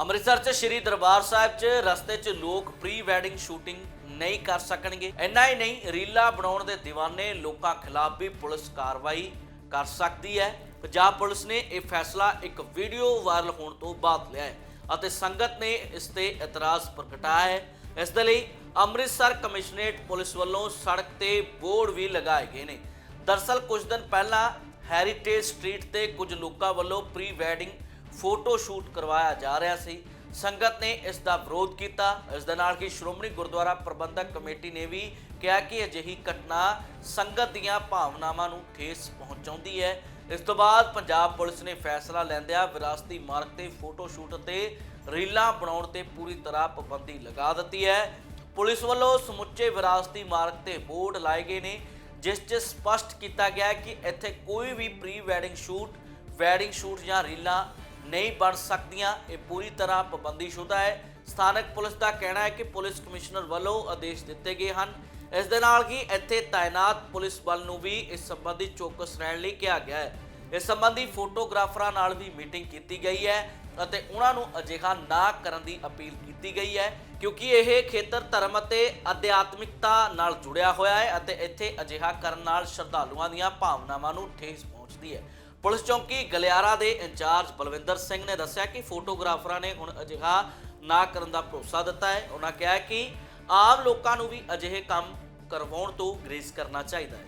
ਅੰਮ੍ਰਿਤਸਰ 'ਚ ਸ਼੍ਰੀ ਦਰਬਾਰ ਸਾਹਿਬ 'ਚ ਰਸਤੇ 'ਚ ਲੋਕ ਪ੍ਰੀ ਵੈਡਿੰਗ ਸ਼ੂਟਿੰਗ ਨਹੀਂ ਕਰ ਸਕਣਗੇ। ਇੰਨਾ ਹੀ ਨਹੀਂ, ਰੀਲਾ ਬਣਾਉਣ ਦੇ دیਵਾਨੇ ਲੋਕਾਂ ਖਿਲਾਫ ਵੀ ਪੁਲਿਸ ਕਾਰਵਾਈ ਕਰ ਸਕਦੀ ਹੈ। ਪੰਜਾਬ ਪੁਲਿਸ ਨੇ ਇਹ ਫੈਸਲਾ ਇੱਕ ਵੀਡੀਓ ਵਾਇਰਲ ਹੋਣ ਤੋਂ ਬਾਅਦ ਲਿਆ ਹੈ ਅਤੇ ਸੰਗਤ ਨੇ ਇਸ ਤੇ ਇਤਰਾਜ਼ ਪ੍ਰਗਟਾਇਆ ਹੈ। ਇਸ ਦੇ ਲਈ ਅੰਮ੍ਰਿਤਸਰ ਕਮਿਸ਼ਨਰੇਟ ਪੁਲਿਸ ਵੱਲੋਂ ਸੜਕ ਤੇ ਬੋਰਡ ਵੀ ਲਗਾਏ ਗਏ ਨੇ। ਦਰਸਲ ਕੁਝ ਦਿਨ ਪਹਿਲਾਂ ਹੈਰੀਟੇਜ ਸਟਰੀਟ ਤੇ ਕੁਝ ਲੋਕਾਂ ਵੱਲੋਂ ਪ੍ਰੀ ਵੈਡਿੰਗ ਫੋਟੋ ਸ਼ੂਟ ਕਰਵਾਇਆ ਜਾ ਰਿਹਾ ਸੀ। ਸੰਗਤ ਨੇ ਇਸ ਦਾ ਵਿਰੋਧ ਕੀਤਾ। ਇਸ ਦੇ ਨਾਲ ਹੀ ਸ਼੍ਰੋਮਣੀ ਗੁਰਦੁਆਰਾ ਪ੍ਰਬੰਧਕ ਕਮੇਟੀ ਨੇ ਵੀ ਕਿਹਾ ਕਿ ਅਜਿਹੀ ਘਟਨਾ ਸੰਗਤ ਦੀਆਂ ਭਾਵਨਾਵਾਂ ਨੂੰ ਠੇਸ ਪਹੁੰਚਾਉਂਦੀ ਹੈ। ਇਸ ਤੋਂ ਬਾਅਦ ਪੰਜਾਬ ਪੁਲਿਸ ਨੇ ਫੈਸਲਾ ਲੈਂਦਿਆਂ ਵਿਰਾਸਤੀ ਮਾਰਗ ਤੇ ਫੋਟੋ ਸ਼ੂਟ ਅਤੇ ਰੀਲਾਂ ਬਣਾਉਣ ਤੇ ਪੂਰੀ ਤਰ੍ਹਾਂ ਪਾਬੰਦੀ ਲਗਾ ਦਿੱਤੀ ਹੈ। ਪੁਲਿਸ ਵੱਲੋਂ ਸਮੁੱਚੇ ਵਿਰਾਸਤੀ ਮਾਰਗ ਤੇ ਬੋਰਡ ਲਾਏ ਗਏ ਨੇ, ਜਿਸ 'ਚ ਸਪਸ਼ਟ ਕੀਤਾ ਗਿਆ ਕਿ ਇੱਥੇ ਕੋਈ ਵੀ pre wedding shoot wedding shoot ਜਾਂ ਰੀਲਾਂ ਨਹੀਂ ਬਣ ਸਕਦੀਆਂ। ਇਹ ਪੂਰੀ ਤਰ੍ਹਾਂ ਪਾਬੰਦੀਸ਼ੁਦਾ ਹੈ। ਸਥਾਨਕ ਪੁਲਿਸ ਦਾ ਕਹਿਣਾ ਹੈ ਕਿ ਪੁਲਿਸ ਕਮਿਸ਼ਨਰ ਵੱਲੋਂ ਆਦੇਸ਼ ਦਿੱਤੇ ਗਏ ਹਨ। ਇਸ ਦੇ ਨਾਲ ਹੀ ਇੱਥੇ ਤਾਇਨਾਤ ਪੁਲਿਸ ਬਲ ਨੂੰ ਵੀ ਇਸ ਸੰਬੰਧੀ ਚੌਕਸ ਰਹਿਣ ਲਈ ਕਿਹਾ ਗਿਆ ਹੈ। ਇਸ ਸੰਬੰਧੀ ਫੋਟੋਗ੍ਰਾਫਰਾਂ ਨਾਲ ਵੀ ਮੀਟਿੰਗ ਕੀਤੀ ਗਈ ਹੈ ਅਤੇ ਉਹਨਾਂ ਨੂੰ ਅਜਿਹਾ ਨਾ ਕਰਨ ਦੀ ਅਪੀਲ ਕੀਤੀ ਗਈ ਹੈ ਕਿਉਂਕਿ ਇਹ ਖੇਤਰ ਧਰਮ ਅਤੇ ਅਧਿਆਤਮਿਕਤਾ ਨਾਲ ਜੁੜਿਆ ਹੋਇਆ ਹੈ ਅਤੇ ਇੱਥੇ ਅਜਿਹਾ ਕਰਨ ਨਾਲ ਸ਼ਰਧਾਲੂਆਂ ਦੀਆਂ ਭਾਵਨਾਵਾਂ ਨੂੰ ਠੇਸ ਪਹੁੰਚਦੀ ਹੈ। ਪੁਲਿਸ ਚੌਂਕੀ ਗਲਿਆਰਾ ਦੇ ਇੰਚਾਰਜ ਬਲਵਿੰਦਰ ਸਿੰਘ ਨੇ ਦੱਸਿਆ ਕਿ ਫੋਟੋਗ੍ਰਾਫਰਾਂ ਨੇ ਹੁਣ ਅਜਿਹਾ ਨਾ ਕਰਨ ਦਾ ਭਰੋਸਾ ਦਿੱਤਾ ਹੈ। ਉਹਨਾਂ ਕਿਹਾ ਕਿ ਆਮ ਲੋਕਾਂ ਨੂੰ ਵੀ ਅਜਿਹੇ ਕੰਮ ਕਰਵਾਉਣ ਤੋਂ ਗ੍ਰੇਜ਼ ਕਰਨਾ ਚਾਹੀਦਾ ਹੈ।